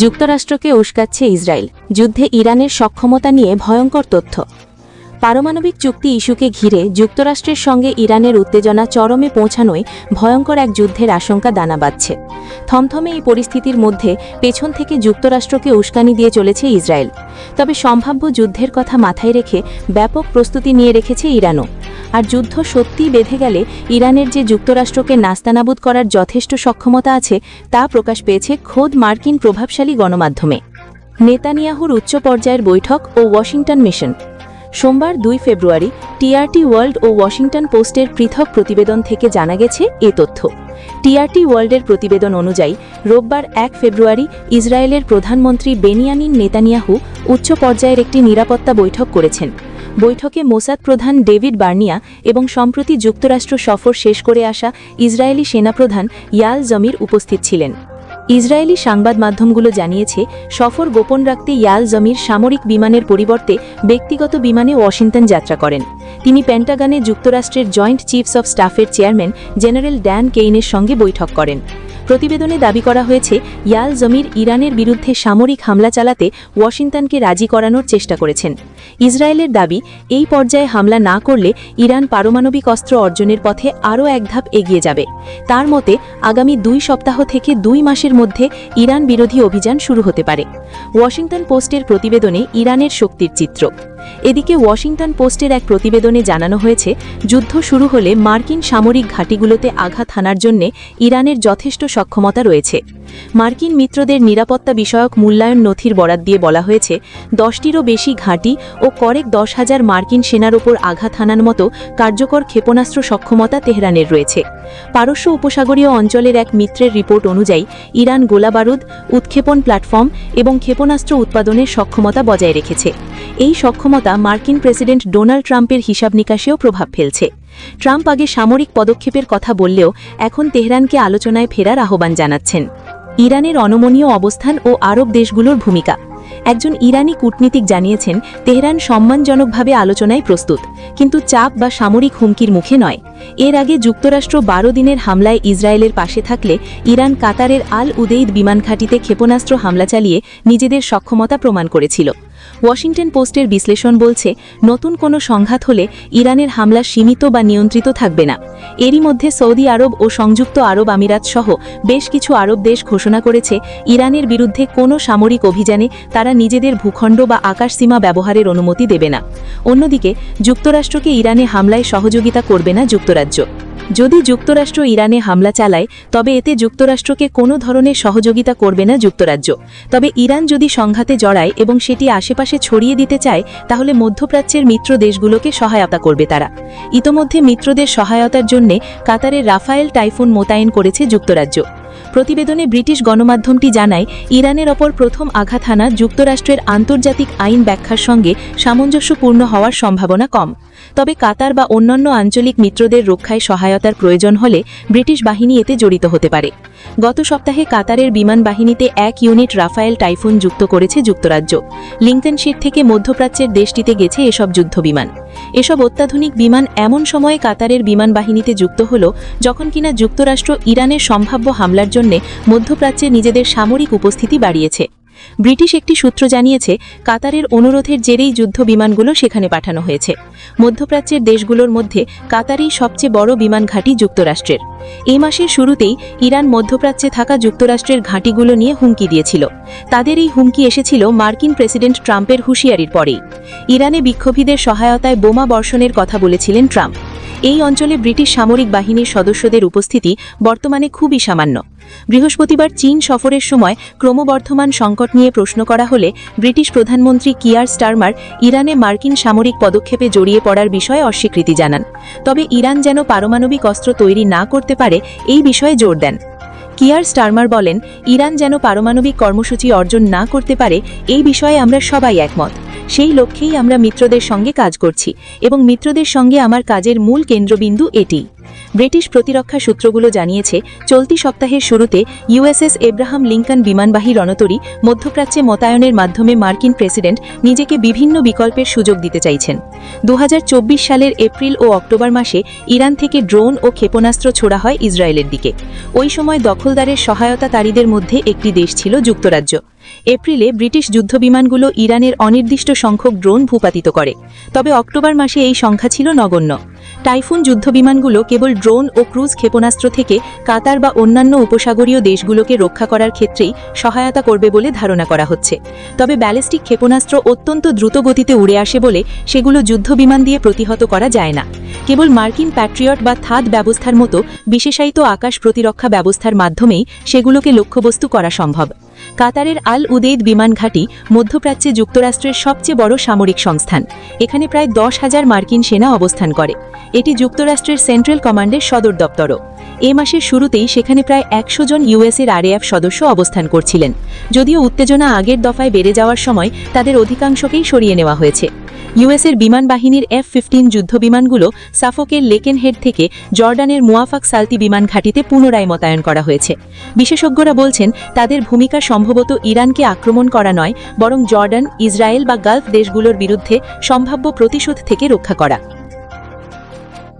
যুক্তরাষ্ট্রকে উস্কাচ্ছে ইসরায়েল। যুদ্ধে ইরানের সক্ষমতা নিয়ে ভয়ঙ্কর তথ্য। পারমাণবিক চুক্তি ইস্যুকে ঘিরে যুক্তরাষ্ট্রের সঙ্গে ইরানের উত্তেজনা চরমে পৌঁছানোয় ভয়ঙ্কর এক যুদ্ধের আশঙ্কা দানা বাঁধছে। থমথমে এই পরিস্থিতির মধ্যে পেছন থেকে যুক্তরাষ্ট্রকে উস্কানি দিয়ে চলেছে ইসরায়েল। তবে সম্ভাব্য যুদ্ধের কথা মাথায় রেখে ব্যাপক প্রস্তুতি নিয়ে রেখেছে ইরানও। আর যুদ্ধ সত্যিই বেঁধে গেলে ইরানের যে যুক্তরাষ্ট্রকে নাস্তানাবুদ করার যথেষ্ট সক্ষমতা আছে, তা প্রকাশ পেয়েছে খোদ মার্কিন প্রভাবশালী গণমাধ্যমে। নেতানিয়াহুর উচ্চ পর্যায়ের বৈঠক ও ওয়াশিংটন মিশন। সোমবার দুই ফেব্রুয়ারি টিআরটি ওয়ার্ল্ড ও ওয়াশিংটন পোস্টের পৃথক প্রতিবেদন থেকে জানা গেছে এ তথ্য। টিআরটি ওয়ার্ল্ডের প্রতিবেদন অনুযায়ী, রোববার এক ফেব্রুয়ারি ইসরায়েলের প্রধানমন্ত্রী বেনিয়ামিন নেতানিয়াহু উচ্চ পর্যায়ের একটি নিরাপত্তা বৈঠক করেছেন। বৈঠকে মোসাদ প্রধান ডেভিড বার্নিয়া এবং সম্প্রতি যুক্তরাষ্ট্র সফর শেষ করে আসা ইসরায়েলি সেনাপ্রধান ইয়াল জমির উপস্থিত ছিলেন। ইসরায়েলি সংবাদ মাধ্যমগুলো জানিয়েছে, সফর গোপন রাখতে ইয়াল জমির সামরিক বিমানের পরিবর্তে ব্যক্তিগত বিমানে ওয়াশিংটন যাত্রা করেন। তিনি পেন্টাগানে যুক্তরাষ্ট্রের জয়েন্ট চিফস অব স্টাফের চেয়ারম্যান জেনারেল ড্যান কেইনের সঙ্গে বৈঠক করেন। প্রতিবেদনে দাবি করা হয়েছে, ইয়াল জমির ইরানের বিরুদ্ধে সামরিক হামলা চালাতে ওয়াশিংটনকে রাজি করানোর চেষ্টা করেছেন। ইসরায়েলের দাবি, এই পর্যায়ে হামলা না করলে ইরান পারমাণবিক অস্ত্র অর্জনের পথে আরও এক ধাপ এগিয়ে যাবে। তার মতে, আগামী দুই সপ্তাহ থেকে দুই মাসের মধ্যে ইরান বিরোধী অভিযান শুরু হতে পারে। ওয়াশিংটন পোস্টের প্রতিবেদনে ইরানের শক্তির চিত্র। এদিকে ওয়াশিংটন পোস্টের এক প্রতিবেদনে জানানো হয়েছে, যুদ্ধ শুরু হলে মার্কিন সামরিক ঘাঁটিগুলোতে আঘাত হানার জন্যে ইরানের যথেষ্ট সক্ষমতা রয়েছে। মার্কিন মিত্রদের নিরাপত্তা বিষয়ক মূল্যায়ন নথির বরাত দিয়ে বলা হয়েছে, দশটিরও বেশি ঘাঁটি ও করেক দশ হাজার মার্কিন সেনার ওপর আঘাত হানার মতো কার্যকর ক্ষেপণাস্ত্র সক্ষমতা তেহরানের রয়েছে। পারস্য উপসাগরীয় অঞ্চলের এক মিত্রের রিপোর্ট অনুযায়ী, ইরান গোলাবারুদ, উৎক্ষেপণ প্ল্যাটফর্ম এবং ক্ষেপণাস্ত্র উৎপাদনের সক্ষমতা বজায় রেখেছে। এই সক্ষমতা মার্কিন প্রেসিডেন্ট ডোনাল্ড ট্রাম্পের হিসাব নিকাশেও প্রভাব ফেলছে। ট্রাম্প আগে সামরিক পদক্ষেপের কথা বললেও এখন তেহরানকে আলোচনায় ফেরার আহ্বান জানাচ্ছেন। ইরানের অনমনীয় অবস্থান ও আরব দেশগুলোর ভূমিকা। একজন ইরানি কূটনীতিক জানিয়েছেন, তেহরান সম্মানজনকভাবে আলোচনায় প্রস্তুত, কিন্তু চাপ বা সামরিক হুমকির মুখে নয়। এর আগে যুক্তরাষ্ট্র বারো দিনের হামলায় ইসরায়েলের পাশে থাকলে ইরান কাতারের আল উদেইদ বিমান ঘাঁটিতে ক্ষেপণাস্ত্র হামলা চালিয়ে নিজেদের সক্ষমতা প্রমাণ করেছিল। ওয়াশিংটন পোস্টের বিশ্লেষণ বলছে, নতুন কোনো সংঘাত হলে ইরানের হামলা সীমিত বা নিয়ন্ত্রিত থাকবে না। এরই মধ্যে সৌদি আরব ও সংযুক্ত আরব আমিরাত সহ বেশ কিছু আরব দেশ ঘোষণা করেছে, ইরানের বিরুদ্ধে কোনো সামরিক অভিযানে তারা নিজেদের ভূখণ্ড বা আকাশসীমা ব্যবহারের অনুমতি দেবে না। অন্যদিকে, যুক্তরাষ্ট্রকে ইরানে হামলায় সহযোগিতা করবে না যুক্তরাজ্য। যদি যুক্তরাষ্ট্র ইরানে হামলা চালায়, তবে এতে যুক্তরাষ্ট্রকে কোনো ধরনের সহযোগিতা করবে না যুক্তরাজ্য। তবে ইরান যদি সংঘাতে জড়ায় এবং সেটি আশেপাশে ছড়িয়ে দিতে চায়, তাহলে মধ্যপ্রাচ্যের মিত্র দেশগুলোকে সহায়তা করবে তারা। ইতোমধ্যে মিত্রদের সহায়তার জন্যে কাতারের রাফায়েল টাইফুন মোতায়েন করেছে যুক্তরাজ্য। প্রতিবেদনে ব্রিটিশ গণমাধ্যমটি জানায়, ইরানের ওপর প্রথম আঘাত হানা যুক্তরাষ্ট্রের আন্তর্জাতিক আইন ব্যাখ্যার সঙ্গে সামঞ্জস্যপূর্ণ হওয়ার সম্ভাবনা কম। তবে কাতার বা অন্যান্য আঞ্চলিক মিত্রদের রক্ষায় সহায়তার প্রয়োজন হলে ব্রিটিশ বাহিনী এতে জড়িত হতে পারে। গত সপ্তাহে কাতারের বিমান বাহিনীতে এক ইউনিট রাফায়েল টাইফুন যুক্ত করেছে যুক্তরাজ্য। লিঙ্কনশিট থেকে মধ্যপ্রাচ্যের দেশটিতে গেছে এসব যুদ্ধবিমান। এসব অত্যাধুনিক বিমান এমন সময়ে কাতারের বিমান বাহিনীতে যুক্ত হল, যখন কিনা যুক্তরাষ্ট্র ইরানের সম্ভাব্য হামলার জন্য মধ্যপ্রাচ্যে নিজেদের সামরিক উপস্থিতি বাড়িয়েছে। ব্রিটিশ একটি সূত্র জানিয়েছে, কাতারের অনুরোধের জেরেই যুদ্ধ বিমানগুলো সেখানে পাঠানো হয়েছে। মধ্যপ্রাচ্যের দেশগুলোর মধ্যে কাতারই সবচেয়ে বড় বিমান ঘাঁটি যুক্তরাষ্ট্রের। এই মাসের শুরুতেই ইরান মধ্যপ্রাচ্যে থাকা যুক্তরাষ্ট্রের ঘাঁটিগুলো নিয়ে হুমকি দিয়েছিল। তাদের এই হুমকি এসেছিল মার্কিন প্রেসিডেন্ট ট্রাম্পের হুঁশিয়ারির পরেই। ইরানে বিক্ষোভীদের সহায়তায় বোমা বর্ষণের কথা বলেছিলেন ট্রাম্প। এই অঞ্চলে ব্রিটিশ সামরিক বাহিনীর সদস্যদের উপস্থিতি বর্তমানে খুবই সামান্য। বৃহস্পতিবার চীন সফরের সময় ক্রমবর্ধমান সংকট নিয়ে প্রশ্ন করা হলে ব্রিটিশ প্রধানমন্ত্রী কিয়ার স্টারমার ইরানে মার্কিন সামরিক পদক্ষেপে জড়িয়ে পড়ার বিষয়ে অস্বীকৃতি জানান। তবে ইরান যেন পারমাণবিক অস্ত্র তৈরি না করতে পারে, এই বিষয়ে জোর দেন। কিয়ার স্টারমার বলেন, ইরান যেন পারমাণবিক কর্মসূচি অর্জন না করতে পারে, এই বিষয়ে আমরা সবাই একমত। সেই লক্ষ্যেই আমরা মিত্রদের সঙ্গে কাজ করছি এবং মিত্রদের সঙ্গে আমার কাজের মূল কেন্দ্রবিন্দু এটি। ব্রিটিশ প্রতিরক্ষা সূত্রগুলো জানিয়েছে, চলতি সপ্তাহের শুরুতে ইউএসএস এব্রাহাম লিঙ্কন বিমানবাহী রণতরী মধ্যপ্রাচ্যে মোতায়নের মাধ্যমে মার্কিন প্রেসিডেন্ট নিজেকে বিভিন্ন বিকল্পের সুযোগ দিতে চাইছেন। দু হাজার চব্বিশ সালের এপ্রিল ও অক্টোবর মাসে ইরান থেকে ড্রোন ও ক্ষেপণাস্ত্র ছোড়া হয় ইসরায়েলের দিকে। ওই সময় দখলদারের সহায়তাকারীদের মধ্যে একটি দেশ ছিল যুক্তরাজ্য। এপ্রিলে ব্রিটিশ যুদ্ধবিমানগুলো ইরানের অনির্দিষ্ট সংখ্যক ড্রোন ভূপাতিত করে, তবে অক্টোবর মাসে এই সংখ্যা ছিল নগণ্য। টাইফুন যুদ্ধবিমানগুলো কেবল ড্রোন ও ক্রুজ ক্ষেপণাস্ত্র থেকে কাতার বা অন্যান্য উপসাগরীয় দেশগুলোকে রক্ষা করার ক্ষেত্রেই সহায়তা করবে বলে ধারণা করা হচ্ছে। তবে ব্যালিস্টিক ক্ষেপণাস্ত্র অত্যন্ত দ্রুত গতিতে উড়ে আসে বলে সেগুলো যুদ্ধবিমান দিয়ে প্রতিহত করা যায় না। কেবল মার্কিন প্যাট্রিয়ট বা থাদ ব্যবস্থার মতো বিশেষায়িত আকাশ প্রতিরক্ষা ব্যবস্থার মাধ্যমেই সেগুলোকে লক্ষ্যবস্তু করা সম্ভব। কাতারের আল উদেদ বিমান ঘাঁটি মধ্যপ্রাচ্যে যুক্তরাষ্ট্রের সবচেয়ে বড় সামরিক সংস্থান। এখানে প্রায় দশ হাজার মার্কিন সেনা অবস্থান করে। এটি যুক্তরাষ্ট্রের সেন্ট্রাল কমান্ডের সদর দপ্তরও। এ মাসের শুরুতেই সেখানে প্রায় একশো জন ইউএসের আরএএফ সদস্য অবস্থান করছিলেন। যদিও উত্তেজনা আগের দফায় বেড়ে যাওয়ার সময় তাদের অধিকাংশকেই সরিয়ে নেওয়া হয়েছে। ইউএসের বিমান বাহিনীর এফ ফিফটিন যুদ্ধ যুদ্ধবিমানগুলো সাফোকের লেকেনহেড থেকে জর্ডানের মুয়াফাক সালতি বিমান ঘাঁটিতে পুনরায় মোতায়েন করা হয়েছে। বিশেষজ্ঞরা বলছেন, তাদের ভূমিকা সম্ভবত ইরানকে আক্রমণ করা নয়, বরং জর্ডান, ইসরায়েল বা গালফ দেশগুলোর বিরুদ্ধে সম্ভাব্য প্রতিশোধ থেকে রক্ষা করা।